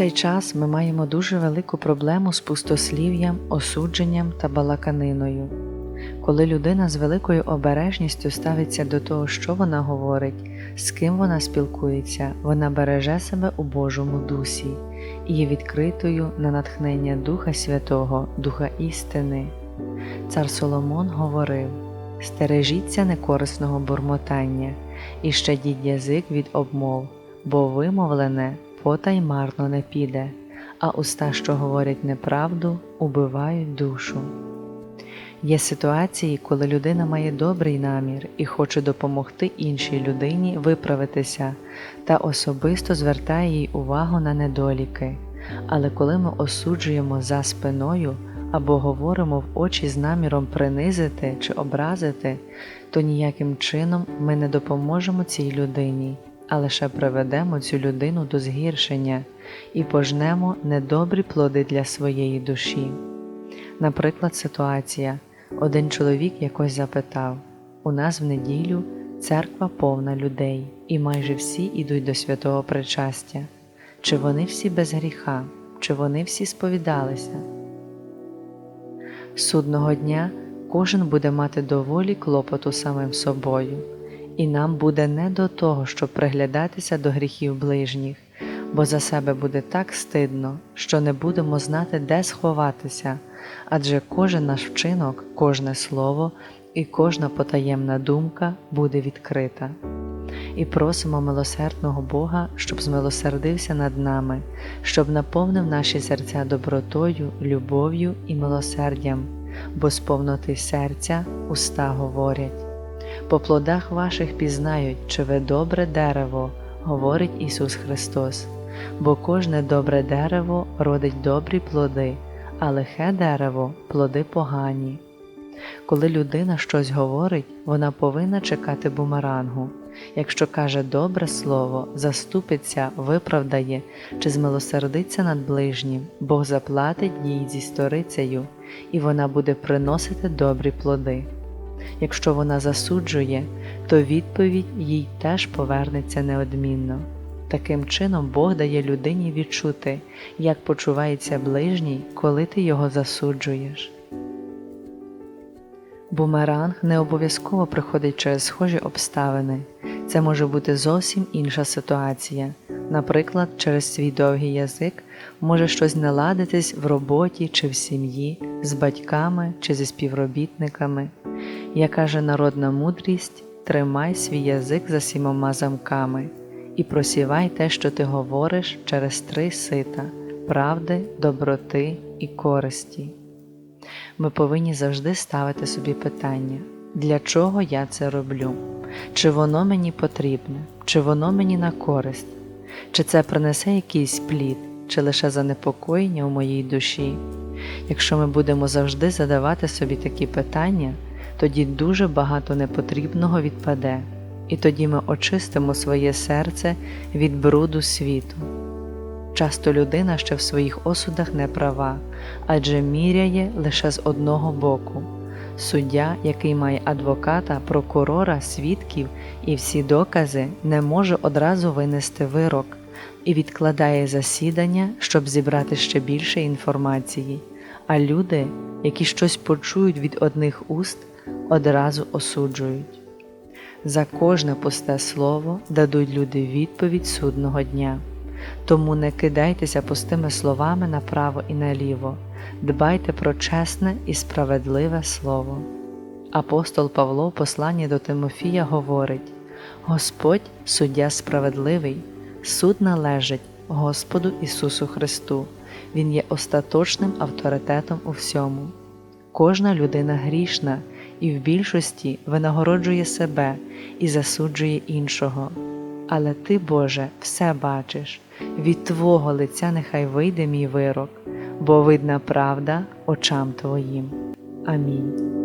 Цей час ми маємо дуже велику проблему з пустослів'ям, осудженням та балаканиною. Коли людина з великою обережністю ставиться до того, що вона говорить, з ким вона спілкується, вона береже себе у Божому дусі і є відкритою на натхнення Духа Святого, Духа істини. Цар Соломон говорив: Стережіться некорисного бурмотання і щадіть язик від обмов, бо вимовлене потай марно не піде, а уста, що говорять неправду, убивають душу. Є ситуації, коли людина має добрий намір і хоче допомогти іншій людині виправитися та особисто звертає їй увагу на недоліки. Але коли ми осуджуємо за спиною або говоримо в очі з наміром принизити чи образити, то ніяким чином ми не допоможемо цій людині, а лише приведемо цю людину до згіршення і пожнемо недобрі плоди для своєї душі. Наприклад, ситуація. Один чоловік якось запитав У нас в неділю церква повна людей, і майже всі ідуть до святого причастя. Чи вони всі без гріха, чи вони всі сповідалися? Судного дня кожен буде мати доволі клопоту самим собою, і нам буде не до того, щоб приглядатися до гріхів ближніх, бо за себе буде так стидно, що не будемо знати, де сховатися адже кожен наш вчинок, кожне слово і кожна потаємна думка буде відкрита. І просимо милосердного Бога, щоб змилосердився над нами, щоб наповнив наші серця добротою, любов'ю і милосердям, бо з повноти серця уста говорять. По плодах ваших пізнають, чи ви добре дерево, говорить Ісус Христос, бо кожне добре дерево родить добрі плоди а лихе дерево плоди погані. Коли людина щось говорить, вона повинна чекати бумерангу. Якщо каже добре слово, заступиться, виправдає чи змилосердиться над ближнім, Бог заплатить їй зі сторицею, і вона буде приносити добрі плоди. Якщо вона засуджує, то відповідь їй теж повернеться неодмінно. Таким чином Бог дає людині відчути, як почувається ближній, коли ти його засуджуєш. Бумеранг не обов'язково приходить через схожі обставини, це може бути зовсім інша ситуація. Наприклад, через свій довгий язик може щось не ладитись в роботі чи в сім'ї, з батьками чи зі співробітниками. Як каже народна мудрість, тримай свій язик за сімома замками і просівай те, що ти говориш через три сита правди, доброти і користі. Ми повинні завжди ставити собі питання, для чого я це роблю, чи воно мені потрібне, чи воно мені на користь, чи це принесе якийсь плід, чи лише занепокоєння у моїй душі. Якщо ми будемо завжди задавати собі такі питання, тоді дуже багато непотрібного відпаде і тоді ми очистимо своє серце від бруду світу. Часто людина ще в своїх осудах не права, адже міряє лише з одного боку. Суддя, який має адвоката, прокурора, свідків і всі докази, не може одразу винести вирок і відкладає засідання, щоб зібрати ще більше інформації. А люди, які щось почують від одних уст, одразу осуджують. За кожне пусте слово дадуть люди відповідь судного дня. Тому не кидайтеся пустими словами направо і наліво, дбайте про чесне і справедливе слово. Апостол Павло в посланні до Тимофія говорить: Господь суддя справедливий, суд належить Господу Ісусу Христу, Він є остаточним авторитетом у всьому. Кожна людина грішна і в більшості винагороджує себе і засуджує іншого. Але ти, Боже, все бачиш, від Твого лиця нехай вийде мій вирок, бо видна правда очам Твоїм. Амінь.